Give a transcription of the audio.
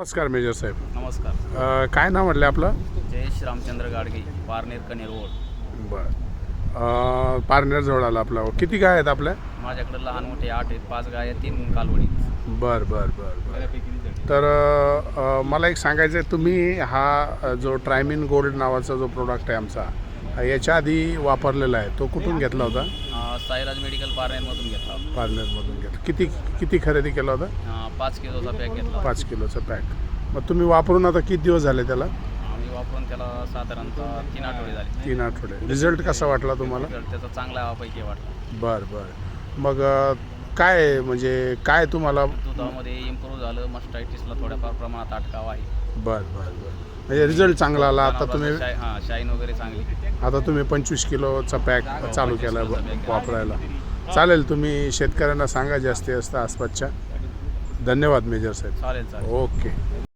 नमस्कार मेजर साहेब. नमस्कार. अ, काय नाव म्हटलं आपलं? जयेश रामचंद्र गाडगे पारनेर कनेर रोड. बरं. पार्टनर जवळ आला आपला. किती गाय आहेत आपल्या? माझ्याकडे लहान मोठे आठ आहेत पाच गाय आहेत तीन कालवडी बर बर बर बर. तर अ, मला एक सांगायचं आहे तुम्ही हा अ, जो ट्रायमिन गोल्ड नावाचा जो प्रोडक्ट आहे आमचा याच्या आधी वापरलेला आहे. तो कुठून घेतला होता? अं, साईराज मेडिकल पारनेरमधून घेतला होता. पार्टनरमधून घेतला. किती किती खरेदी केला होता? अं, पाच किलोचा पॅक घेतला होता. पाच किलोचा पॅक. मग तुम्ही वापरून आता किती दिवस झाले त्याला? आम्ही वापरून त्याला साधारणतः तीन आठवडे झाले. तीन आठवडे. रिझल्ट कसा वाटला तुम्हाला? तर त्याचा चांगला पैकी वाटला. बर बर. मग अ, काय म्हणजे काय तुम्हाला दुधामध्ये इम्प्रूव्ह झालं मस्टायटिसला थोड्याफार प्रमाणात अटकाव आहे. बर बर बर. म्हणजे रिझल्ट चांगला आला. आता तुम्ही हां शाईन वगैरे चांगली. आता तुम्ही पंचवीस किलोचा पॅक चालू केला वापरायला. चालेल तुम्ही शेतकऱ्यांना सांगा जास्त आसपासच्या. धन्यवाद मेजर साहेब. चालेल चालेल. ओके.